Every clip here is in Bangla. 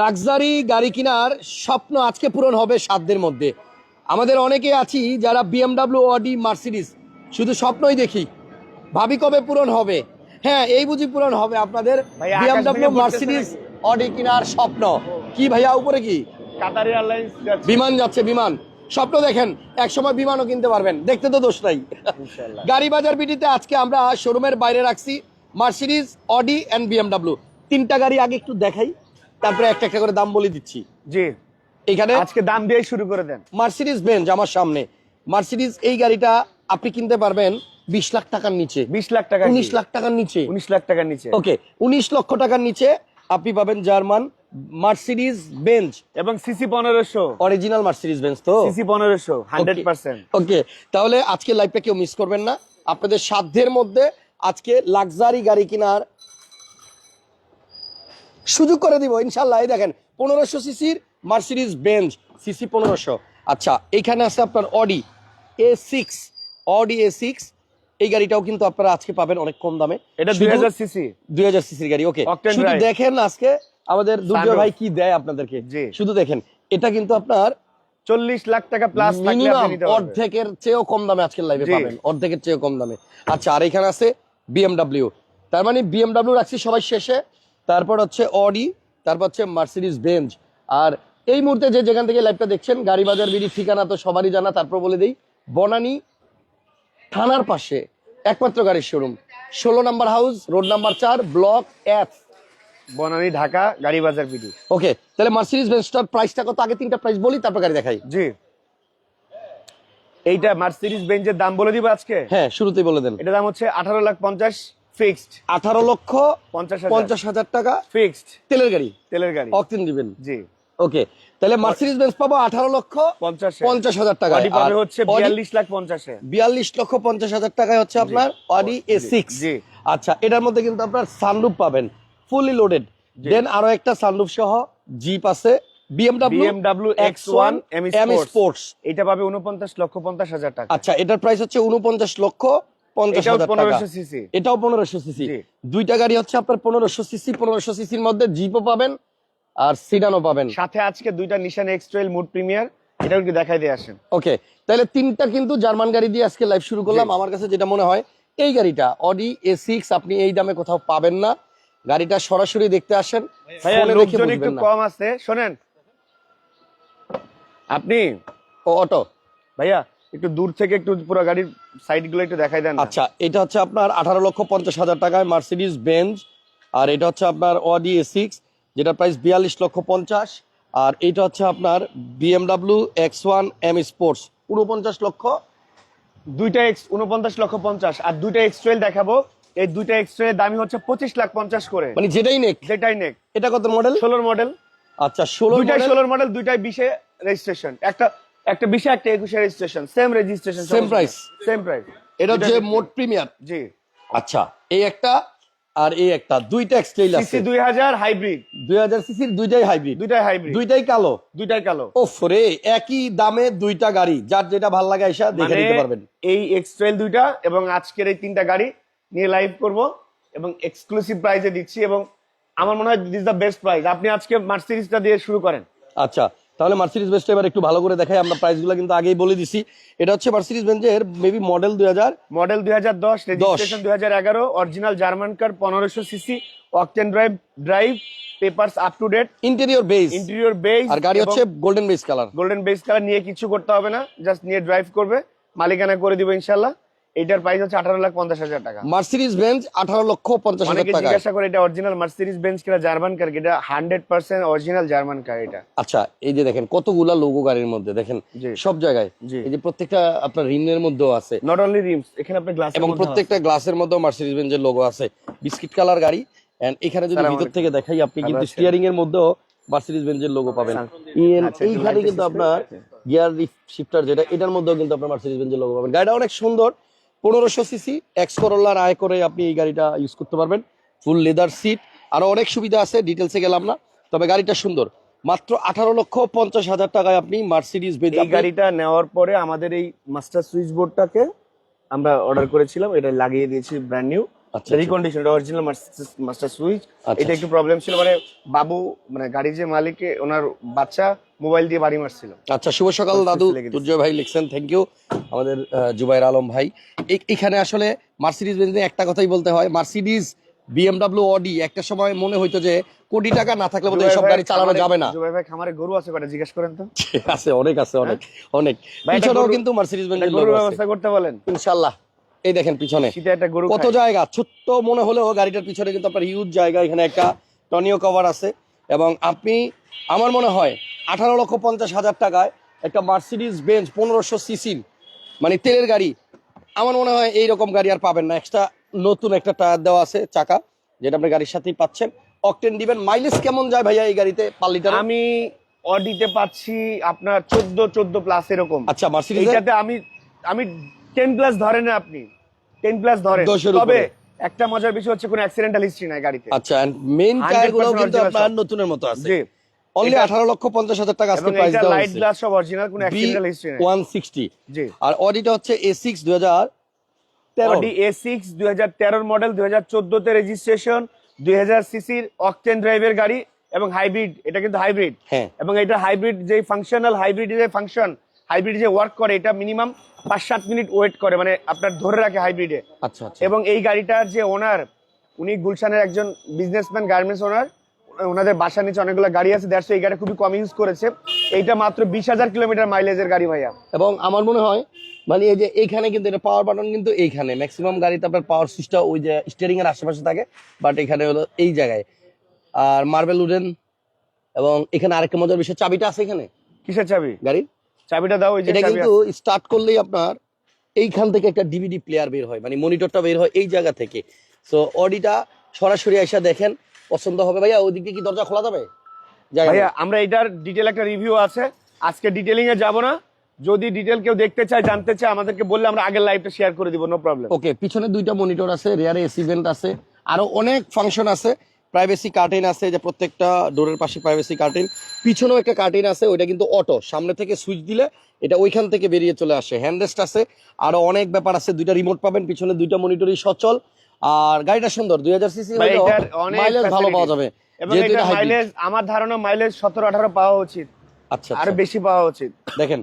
লাক্সারি গাড়ি কেনার স্বপ্ন আজকে পূরণ হবে সাধ্যের মধ্যে। আমাদের অনেকে আছি যারা বিএমডাব্লিউ অডি মার্সিডিস শুধু স্বপ্নই দেখি। ভাবি কবে পূরণ হবে? হ্যাঁ এই বুঝি পূরণ হবে আপনাদের বিএমডাব্লিউ মার্সিডিস অডি কেনার স্বপ্ন। কি ভাইয়া উপরে কি? কাতার এয়ারলাইন্স বিমান যাচ্ছে বিমান। স্বপ্ন দেখেন এক সময় বিমানও কিনতে পারবেন। দেখতে তো দোষ নাই। গাড়ি বাজার বিডিতে আজকে আমরা শোরুমের বাইরে রাখছি মার্সিডিজ অডি অ্যান্ড বিএমডাব্লিউ। তিনটা গাড়ি আগে একটু দেখাই। তারপরে একটা একটা করে দাম বলে দিচ্ছি। জি। এখানে আজকে দাম দিয়ে শুরু করে দেন। মার্সিডিজ বেঞ্জ আমার সামনে। মার্সিডিজ এই গাড়িটা আপনি কিনতে পারবেন বিশ লাখ টাকার নিচে। বিশ লাখ টাকা উনিশ লাখ টাকার নিচে। উনিশ লাখ টাকার নিচে। ওকে উনিশ লক্ষ টাকার নিচে আপনি পাবেন জার্মান মার্সিডিজ বেঞ্জ এবং সিসি পনেরোশো। অরিজিনাল মার্সিডিজ বেঞ্জ তো? সিসি পনেরোশো হান্ড্রেড পার্সেন্ট ওকে তাহলে আজকে লাইভটা কেউ মিস করবেন না। আপনাদের সাধ্যের মধ্যে আজকে লাক্সারি গাড়ি কেনার সুযোগ করে দিব ইনশাল্লাহ এই দেখেন পনেরোশো সিসির মার্সিডিজ বেঞ্চ সিসি পনেরোশো। আচ্ছা এইখানে আছে আপনার Audi A six Audi A six এই গাড়িটাও কিন্তু আপনারা আজকে পাবেন অনেক কম দামে। এটা দুই হাজার সিসি। 2000 সিসির গাড়ি ওকে শুধু দেখেন আজকে আমাদের দুর্জয় ভাই কি দেয় আপনাদেরকে। শুধু দেখেন এটা কিন্তু আপনার চল্লিশ লাখ টাকা প্লাস অর্ধেকের চেয়েও কম দামে আজকের লাইভে। পাবেন। অর্ধেকের চেয়েও কম দামে। আচ্ছা আর এখানে আছে বিএমডাব্লিউ তার মানে বিএমডাব্লিউ রাখছি সবাই শেষে। তারপর হচ্ছে অডি তারপর হচ্ছে মার্সিডিস বেঞ্জ আর এই মুহূর্তে যে যেখান থেকে লাইভটা দেখছেন গাড়ি বাজার বিড়ি ঠিকানা তো সবারই জানা তারপর বলে দিই বনানী থানার পাশে একমাত্র গাড়ির শোরুম ষোলো নাম্বার হাউস রোড নাম্বার চার block F Banani Dhaka Gari Bazar BD. ওকে তাহলে মার্সিডিজ বেঞ্জটার প্রাইসটা কত? আগে তিনটা প্রাইস বলি তারপর গাড়ি দেখাই। জি। এইটা মার্সিডিজ বেঞ্চের দাম বলে দিব আজকে? হ্যাঁ শুরুতেই বলে দেন। এটা দাম হচ্ছে আঠারো লাখ পঞ্চাশ। ফিক্সড আঠারো লক্ষ পঞ্চাশ হাজার। টাকা ফিক্সড তেলের গাড়ি। তেলের গাড়ি। অকটেন দিবেন? জি। ওকে তাহলে মার্সিডিজ বেঞ্জ পাবো আঠারো লক্ষ পঞ্চাশ হাজার টাকা হচ্ছে বিয়াল্লিশ লাখ পঞ্চাশে বিয়াল্লিশ লক্ষ পঞ্চাশ হাজার টাকায় হচ্ছে আপনার অডি এ সিক্স জি। আচ্ছা এটার মধ্যে কিন্তু আপনার সানরুফ পাবেন ফুলি লোডেড দেন আরও একটা সানরুফ সহ জিপ আছে ওয়ান এম এম স্পোর্টস এটা পাবে উনপঞ্চাশ লক্ষ পঞ্চাশ হাজার টাকা। আচ্ছা এটার প্রাইস হচ্ছে উনপঞ্চাশ লক্ষ সিসি। এটাও পনেরোশো সিসি। দুইটা গাড়ি হচ্ছে আপনার পনেরোশো সিসি পনেরোশো সিসির মধ্যে জিপও পাবেন আর সিডানও পাবেন। সাথে আজকে দুইটা নিশান এক্সট্রেল মুড প্রিমিয়ার এটাও একটু দেখাই দিয়ে আসেন। ওকে তাহলে তিনটা কিন্তু জার্মান গাড়ি দিয়ে আজকে লাইভ শুরু করলাম। আমার কাছে যেটা মনে হয় এই গাড়িটা অডি এ সিক্স আপনি এই দামে কোথাও পাবেন না। গাড়িটা সরাসরি দেখতে আসেন একটু কম আছে শোনেন। আপনি? ও অটো। ভাইয়া একটু দূর থেকে একটু পুরো গাড়ির সাইডগুলো একটু দেখাই দেন আচ্ছা এটা হচ্ছে আপনার আঠারো লক্ষ পঞ্চাশ হাজার টাকায় মার্সিডিজ বেঞ্জ আর এটা হচ্ছে আপনার অডি এ সিক্স যেটা প্রাইস বিয়াল্লিশ লক্ষ পঞ্চাশ আর এটা হচ্ছে আপনার BMW X one M sports উনপঞ্চাশ লক্ষ। দুইটা এক্স উনপঞ্চাশ লক্ষ পঞ্চাশ আর দুইটা এক্স এক্সট্রেল দেখাবো। এই দুইটা এক্স এক্সট্রেল দামি হচ্ছে পঁচিশ লাখ পঞ্চাশ করে। মানে যেটাই নেক। যেটাই নেক। এটা কত মডেল ষোলোর মডেল আচ্ছা ষোলো দুইটাই ষোলোর মডেল দুইটাই বিশে রেজিস্ট্রেশন একটা একটা বিশে একটা একুশে registration same registration Same price? Same price এটা হচ্ছে মোট প্রিমিয়ার জি। আচ্ছা এই একটা আর এই একটা দুইটা এক্সটেইল আছে। সিসি দুই হাজার হাইব্রিড দুই হাজার সিসির দুইটাই হাইব্রিড দুইটাই হাইব্রিড দুইটাই কালো। দুইটাই কালো। ও রে একই দামে দুইটা গাড়ি। যার যেটা ভালো লাগে এসে দেখে মানে নিতে পারবেন। এই এক্সট্রেল দুইটা এবং আজকের এই তিনটা গাড়ি নিয়ে লাইভ করব এবং এক্সক্লুসিভ প্রাইসে দিচ্ছি এবং আমার মনে হয় দিস দ্য বেস্ট প্রাইস আপনি আজকে মার্সিডিজটা দিয়ে শুরু করেন। আচ্ছা তাহলে মার্সিডিজ বেঞ্চটা এবার একটু ভালো করে দেখাই আমরা প্রাইসগুলো কিন্তু আগেই বলে দিছি। এটা হচ্ছে মার্সিডিজ বেঞ্চের মেবি মডেল দুই হাজার মডেল দুই হাজার দশ রেজিস্ট্রেশন দুই হাজার এগারো অরিজিনাল জার্মান কার পনেরোশো CC octane drive drive papers up to date interior base interior base আর গাড়ি হচ্ছে golden base colour golden base colour নিয়ে কিছু করতে হবে না জাস্ট নিয়ে ড্রাইভ করবে মালিকানা করে দিবে ইনশাল্লাহ এটার প্রাইস হচ্ছে আঠারো লাখ পঞ্চাশ হাজার টাকা। মার্সিডিজ বেঞ্চ আঠারো লক্ষ পঞ্চাশ হাজার টাকা জিজ্ঞাসা করে এটা অরিজিনাল মার্সিডিজ বেঞ্চ কিনা জার্মান কার এটা hundred percent original German car এটা। আচ্ছা এই যে দেখেন কতগুলা লোগো গাড়ির মধ্যে দেখেন সব জায়গায়। এই যে প্রত্যেকটা আপনার রিমের মধ্যেও আছে। নট অনলি রিমস এখানে আপনি গ্লাস এবং প্রত্যেকটা গ্লাসের মধ্যেও মার্সিডিজ বেঞ্জের লোগো আছে। বিস্কিট কালার গাড়ি এন্ড এখানে যদি ভিতর থেকে দেখাই আপনি কিন্তু? স্টিয়ারিং এর মধ্যেও মার্সিডিজ বেঞ্জের লোগো পাবেন। আচ্ছা, একটু এইখানে কিন্তু আপনার গিয়ার শিফটার যেটা এটার মধ্যেও কিন্তু আপনার মার্সিডিজ বেঞ্জের লোগো পাবেন। গাড়িটা অনেক সুন্দর পনেরোশো সিসি এক্স করোলার আয় করে আপনি এই গাড়িটা ইউজ করতে পারবেন। ফুল লেদার সিট আরও অনেক সুবিধা আছে ডিটেলসে গেলাম না। তবে গাড়িটা সুন্দর। মাত্র আঠারো লক্ষ পঞ্চাশ হাজার টাকায় আপনি মার্সিডিজ এই গাড়িটা নেওয়ার পরে আমাদের এই মাস্টার সুইচ বোর্ডটাকে আমরা অর্ডার করেছিলাম। এটা লাগিয়ে দিয়েছি brand new recondition original master switch আচ্ছা, এটা একটু প্রবলেম ছিল মানে বাবু মানে গাড়ি যে মালিকে ওনার বাচ্চা মোবাইল দিয়ে বাড়ি মারছিল। আচ্ছা শুভ সকাল দাদু। দুর্জয় ভাই লিখছেন থ্যাংক ইউ আমাদের জুবাইর আলম ভাই। এখানে আসলে মার্সিডিজ বেঞ্জে একটা কথাই বলতে হয় মার্সিডিজ বিএমডাব্লিউ অডি একটা সময় মনে হইতো যে কোটি টাকা না থাকলে বোধহয় ভাই গাড়ি চালানো যাবে না। জুবাই ভাই খামারে গরু আছে কটা জিজ্ঞেস করেন তো। আছে অনেক আছে অনেক। অনেক। পিছনেও কিন্তু মার্সিডিজ বেঞ্জের ব্যবস্থা করতে বলেন। ইনশাআল্লাহ এই দেখেন পিছনে। একটা কত জায়গা? ছোট্ট মনে হলেও গাড়িটার পিছনে কিন্তু আপনার হিউজ জায়গা এখানে একটা টনিও কভার আছে। এবং আপনি আমার মনে হয় আঠারো লক্ষ পঞ্চাশ হাজার টাকায় একটা মার্সিডিজ বেঞ্চ পনেরোশো সিসির মানে তেলের গাড়ি আমার মনে হয় এইরকম গাড়ি আর পাবেন না। এক্সট্রা নতুন একটা টায়ার দেওয়া আছে চাকা যেটা আপনি গাড়ির সাথেই পাচ্ছেন। অকটেন দিবেন। মাইলেজ কেমন যায় ভাইয়া এই গাড়িতে পার লিটার আমি অডিতে পাচ্ছি আপনার চোদ্দ চোদ্দ প্লাস এরকম। আচ্ছা মার্সিডিজ আমি আমি টেন প্লাস ধরেন না আপনি। টেন প্লাস ধরেন। তবে একটা মজার বিষয় হচ্ছে কোনো অ্যাক্সিডেন্টাল হিস্ট্রি নাই গাড়িতে। আচ্ছা মেইন 100% টায়ারগুলো কিন্তু আপনার নতুনের মতো আছে। জি। অনলি এটা- আঠারো লক্ষ পঞ্চাশ হাজার টাকা আজকে প্রাইস দেওয়া লাইট গ্লাস সব অরিজিনাল কোনো অ্যাক্সিডেন্টাল হিস্ট্রি নাই। ওয়ান সিক্সটি জি। আর অডিটা হচ্ছে এ সিক্স দুই হাজার তেরো। অডি এ সিক্স দুই হাজার তেরোর মডেল দুই হাজার চোদ্দতে রেজিস্ট্রেশন দুই হাজার সিসির অকটেন ড্রাইভের গাড়ি এবং হাইব্রিড এটা কিন্তু হাইব্রিড হ্যাঁ। এবং এটা হাইব্রিড যে ফাংশনাল হাইব্রিড যে ফাংশন হাইব্রিড যে ওয়ার্ক করে এটা মিনিমাম পাঁচ সাত মিনিট ওয়েট করে মানে আপনার ধরে রাখে হাইব্রিডে আচ্ছা আচ্ছা। এবং এই গাড়িটার যে ওনার উনি গুলশানের একজন বিজনেসম্যান গার্মেন্টস ওনার ওনাদের বাসার নিচে অনেকগুলো গাড়ি আছে দেড়শো এই গাড়ি খুবই কম ইউজ করেছে। এইটা মাত্র বিশ হাজার কিলোমিটার মাইলেজের গাড়ি ভাইয়া। এবং আমার মনে হয় মানে এই যে এইখানে কিন্তু এটা পাওয়ার বাটন কিন্তু এইখানে ম্যাক্সিমাম গাড়িতে আপনার পাওয়ার সুইচটা ওই যে স্টিয়ারিং এর আশেপাশে থাকে বাট এখানে হলো এই জায়গায়। আর মার্বেল উডেন এবং এখানে আরেকটা মজার বিষয় চাবিটা আছে এখানে? কিসের চাবি? গাড়ির? চাবিটা দাও এটা কিন্তু স্টার্ট করলেই আপনার এইখান থেকে একটা ডিভিডি প্লেয়ার বের হয় মানে মনিটরটা বের হয় এই জায়গা থেকে। সো অডিটা সরাসরি এসে দেখেন পছন্দ হবে ভাইয়া ওই দিক দিয়ে কি দরজা খোলা যাবে? ভাইয়া আমরা এটার ডিটেল একটা রিভিউ আছে। আজকে ডিটেলিং এ যাব না। যদি ডিটেল কেউ দেখতে চায় জানতে চায় আমাদেরকে বললে আমরা আগের লাইভটা শেয়ার করে দিব নো প্রবলেম ওকে পিছনে দুইটা মনিটর আছে রেয়ারে এসি ভেন্ট আছে আরও অনেক ফাংশন আছে। প্রাইভেসি কার্টেন আছে যে প্রত্যেকটা ডোরের পাশে প্রাইভেসি কার্টেন পিছনেও একটা কার্টেন আছে ওইটা কিন্তু অটো সামনে থেকে সুইচ দিলে এটা ওইখান থেকে বেরিয়ে চলে আসে। হ্যান্ডরেস্ট আছে আরও অনেক ব্যাপার আছে দুইটা রিমোট পাবেন পিছনে দুইটা মনিটরই সচল। আর গাড়িটা সুন্দর দুই হাজার সিসি মাইলেজ ভালো পাওয়া যাবে আমার ধারণা মাইলেজ সতেরো আঠারো পাওয়া উচিত। আচ্ছা আরও আচ্ছা। বেশি পাওয়া উচিত। দেখেন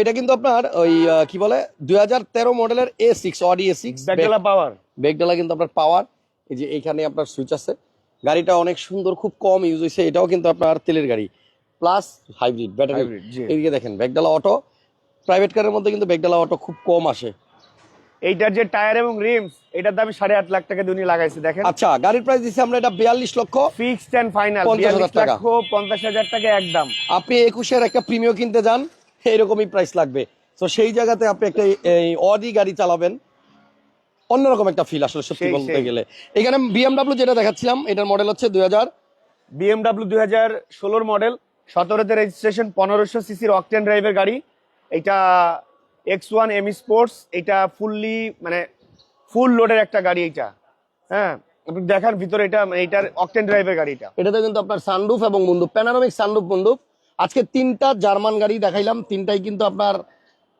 এটা কিন্তু আপনার ওই কি বলে দুই হাজার তেরো মডেলের A six Audi A six ব্যাকডালা power ব্যাগডালা কিন্তু আপনার পাওয়ার এই যে এইখানে আপনার সুইচ আছে। গাড়িটা অনেক সুন্দর খুব কম ইউজ হয়েছে এটাও কিন্তু আপনার তেলের গাড়ি। প্লাস হাইব্রিড ব্যাটারি এইদিকে দেখেন ব্যাগডালা অটো প্রাইভেট কারের মধ্যে কিন্তু ব্যাগডালা অটো খুব কম আসে। এইটার যে টায়ার এবং রিমস এটার দাম সাড়ে আট লাখ টাকা দুনি লাগাইছে দেখেন। আচ্ছা গাড়ির প্রাইস দিচ্ছি আমরা এটা বিয়াল্লিশ লক্ষ ফিক্সড এন্ড ফাইনাল 50,000 বিয়াল্লিশ টাকা। লক্ষ পঞ্চাশ হাজার টাকা একদম আপনি একুশের একটা প্রিমিয় কিনতে যান এইরকমই প্রাইস লাগবে। তো সেই জায়গাতে আপনি একটা অডি গাড়ি চালাবেন। অন্যরকম একটা ফিল আসলে সত্যি বলতে গেলে। এখানে বিএমডাব্লিউ যেটা দেখাচ্ছিলাম এটার মডেল হচ্ছে দুই হাজার বিএমডাব্লিউ দুই হাজার ষোলোর মডেল সতেরোতে রেজিস্ট্রেশন পনেরোশো সিসির অকটেন ড্রাইভের গাড়ি। এটা এক্স ওয়ান এম স্পোর্টস এটা ফুললি মানে ফুল লোডের একটা গাড়ি এটা হ্যাঁ আপনি দেখার ভিতরে এটা মানে এটার অকটেন ড্রাইভের গাড়ি এটা এটাতে কিন্তু আপনার সানরুফ এবং মুন্ডুপ প্যানারোমিক সানরুফ মুন্ডুপ আজকে তিনটা জার্মান গাড়ি দেখাইলাম তিনটাই কিন্তু আপনার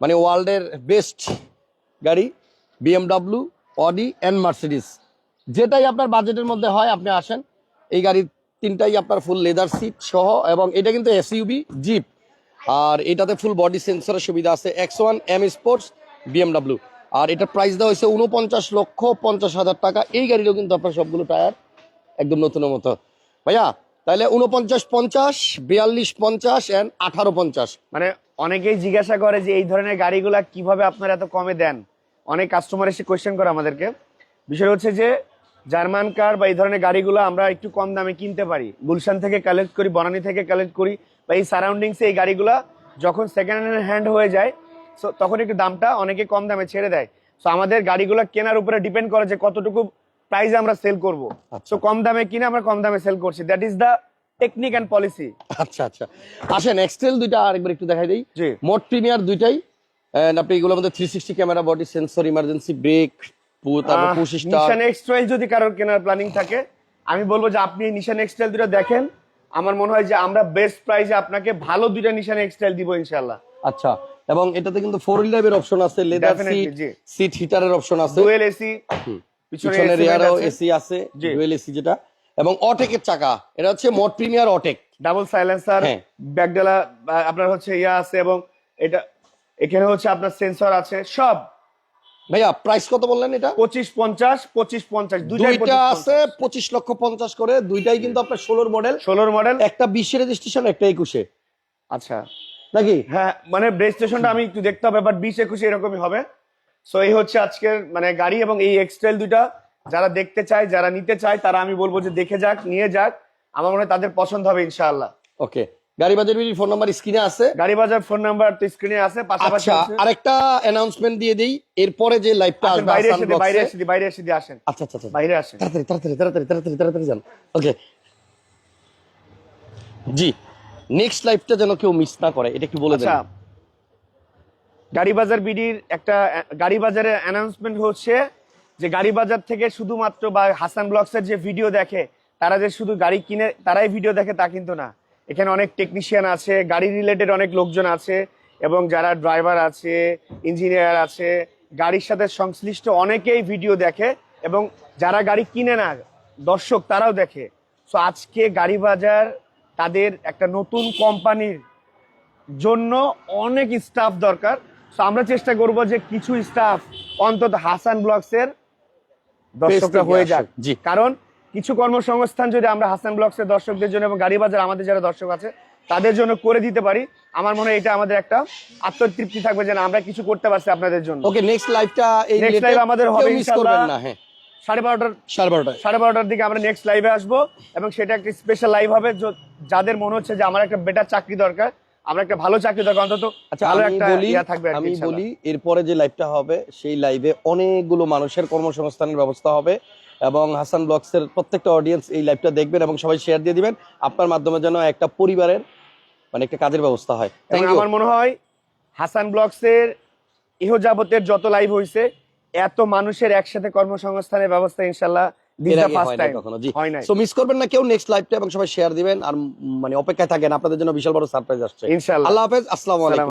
মানে ওয়ার্ল্ডের বেস্ট গাড়ি বিএমডাব্লিউ অডি অ্যান্ড মার্সিডিস যেটাই আপনার বাজেটের মধ্যে হয়, আপনি আসেন। এই গাড়ির তিনটাই আপনার ফুল লেদার সিট সহ এবং এটা কিন্তু এসইউবি জিপ আর এটাতে ফুল বডি সেন্সরের সুবিধা আছে। X one M sports BMW আর এটার প্রাইস দেওয়া হয়েছে উনপঞ্চাশ লক্ষ পঞ্চাশ হাজার টাকা। এই গাড়িরও কিন্তু আপনার সবগুলো টায়ার একদম নতুনের মতো। ভাইয়া, তাহলে উনপঞ্চাশ পঞ্চাশ, বিয়াল্লিশ পঞ্চাশ অ্যান্ড আঠারো পঞ্চাশ। মানে অনেকেই জিজ্ঞাসা করে যে এই ধরনের গাড়িগুলা কীভাবে আপনারা এত কমে দেন? অনেক কাস্টমার এসে কোয়েশ্চেন করে আমাদেরকে। বিষয় হচ্ছে যে জার্মান কার বা এই ধরনের গাড়িগুলো আমরা একটু কম দামে কিনতে পারি। গুলশান থেকে কালেক্ট করি বনানী থেকে কালেক্ট করি বা এই সারাউন্ডিংসে এই গাড়িগুলো যখন সেকেন্ড হ্যান্ড হ্যান্ড হয়ে যায় সো তখন একটু দামটা অনেকে কম দামে ছেড়ে দেয়। সো আমাদের গাড়িগুলো কেনার উপরে ডিপেন্ড করে যে কতটুকু প্রাইসে আমরা সেল করব। সো কম দামে কিনে আমরা কম দামে সেল করছি। That is the technique and policy আচ্ছা আচ্ছা। আসেন এক্সটেল দুইটা আরেকবার একটু দেখাই দিই। মোট প্রিমিয়ার দুইটাই। And আপনি এগুলোর মধ্যে three sixty camera body sensor emergency brake তারপর push start Nissan X Trail যদি কারোর কেনার প্ল্যানিং থাকে আমি বলব যে আপনি নিশান এক্সটাইল দুটো দেখেন। আমার মনে হয় যে আমরা বেস্ট প্রাইসে আপনাকে ভালো দুইটা নিশান এক্সটাইল দিব ইনশাল্লাহ আচ্ছা এবং এটাতে কিন্তু ফোর হুইল ড্রাইভের অপশন আছে লেদার সিট সিট হিটারের অপশন আছে। ডুয়েল এসি পিছনে রিয়ারও এসি আছে। ডুয়েল এসি যেটা। এবং অটেকের চাকা এটা হচ্ছে মোট প্রিমিয়ার অটেক ডাবল সাইলেন্সার। ব্যাকডালা আপনার হচ্ছে ইয়া আছে এবং এটা এখানে হচ্ছে আপনার সেন্সর আছে সব। ভাইয়া প্রাইস কত বললেন এটা? পঁচিশ পঞ্চাশ পঁচিশ পঞ্চাশ দুইটা আছে পঁচিশ লক্ষ পঞ্চাশ করে দুইটাই কিন্তু আপনার ষোলোর মডেল ষোলোর মডেল একটা বিশে রেজিস্ট্রেশন একটা একুশে। আচ্ছা। নাকি? হ্যাঁ মানে রেজিস্ট্রেশনটা আমি একটু দেখতে হবে বাট বিশ একুশে এরকমই হবে। সো এই হচ্ছে আজকের মানে গাড়ি এবং এই এক্সটাইল দুইটা। যারা দেখতে চায় যারা নিতে চায় তারা আমি বলব যে দেখে যাক নিয়ে যাক। আমার মনে হয় তাদের পছন্দ হবে ইনশাআল্লাহ। ওকে গাড়ি বাজার ফোন নাম্বার স্ক্রিনে আছে। গাড়ি বাজার ফোন নাম্বার তো স্ক্রিনে আছে পাশাপাশি আচ্ছা আরেকটা অ্যানাউন্সমেন্ট দিয়ে দেই। এরপরে যে লাইভটা আসবে বাইরে এসে বাইরে এসে বাইরে এসে আসেন। আচ্ছা আচ্ছা আচ্ছা। বাইরে আসেন। তাড়াতাড়ি তাড়াতাড়ি তাড়াতাড়ি তাড়াতাড়ি তাড়াতাড়ি যান। ওকে জি নেক্সট লাইভটা যেন কেউ মিস না করে এটা একটু বলে দেন। আচ্ছা। গাড়ি বাজার বিডির একটা আহ, গাড়ি বাজারের অ্যানাউন্সমেন্ট হচ্ছে যে গাড়ি বাজার থেকে শুধুমাত্র বা হাসান ব্লগসের যে ভিডিও দেখে তারা যে শুধু গাড়ি কিনে তারাই ভিডিও দেখে তা কিন্তু না। এখানে অনেক টেকনিশিয়ান আছে গাড়ি রিলেটেড অনেক লোকজন আছে এবং যারা ড্রাইভার আছে ইঞ্জিনিয়ার আছে গাড়ির সাথে সংশ্লিষ্ট অনেকেই ভিডিও দেখে এবং যারা গাড়ি কিনে না দর্শক তারাও দেখে। সো আজকে গাড়ি বাজার তাদের একটা নতুন কোম্পানির জন্য অনেক স্টাফ দরকার। তো আমরা চেষ্টা করব যে কিছু স্টাফ অন্তত হাসান ব্লগস এর দর্শকরা হয়ে যাক। জি। কারণ কিছু কর্মসংস্থান যদি আমরা হাসান ব্লগস এর দর্শকদের জন্য এবং গাড়ি বাজার আমাদের যারা দর্শক আছে তাদের জন্য করে দিতে পারি। আমার মনে হয় এটা আমাদের একটা আত্মতৃপ্তি থাকবে যে আমরা কিছু করতে পারছি আপনাদের জন্য। ওকে নেক্সট লাইভটা এই related live আমাদের হবে ইনশাআল্লাহ। না হ্যাঁ। সাড়ে বারোটার সাড়ে বারোটায়। সাড়ে বারোটার দিকে আমরা নেক্সট লাইভে আসব এবং সেটা একটা স্পেশাল লাইভ হবে যাদের মনে হচ্ছে যে আমার একটা বেটার চাকরি দরকার আমার একটা ভালো চাকরি দরকার অন্তত আচ্ছা ভালো একটা ইয়া থাকবে আমি বলি এরপরে যে লাইভটা হবে সেই লাইভে অনেকগুলো মানুষের কর্মসংস্থানের ব্যবস্থা হবে এবং হাসান ব্লগস এর প্রত্যেকটা অডিয়েন্স এই লাইভটা দেখবেন এবং সবাই শেয়ার দিয়ে দিবেন। আপনার মাধ্যমে যেন একটা পরিবারের মানে একটা কাজের ব্যবস্থা হয়। আমার মনে হয় হাসান ব্লগসের ইহ যাবতের যত লাইভ হয়েছে এত মানুষের একসাথে কর্মসংস্থানের ব্যবস্থা ইনশাল্লাহ মিস করবেন না কেউ নেক্সট লাইভটা এবং সবাই শেয়ার দিবেন। আর মানে অপেক্ষায় থাকেন আপনাদের জন্য বিশাল বড় সারপ্রাইজ আসছে। আল্লাহ হাফেজ আসসালাম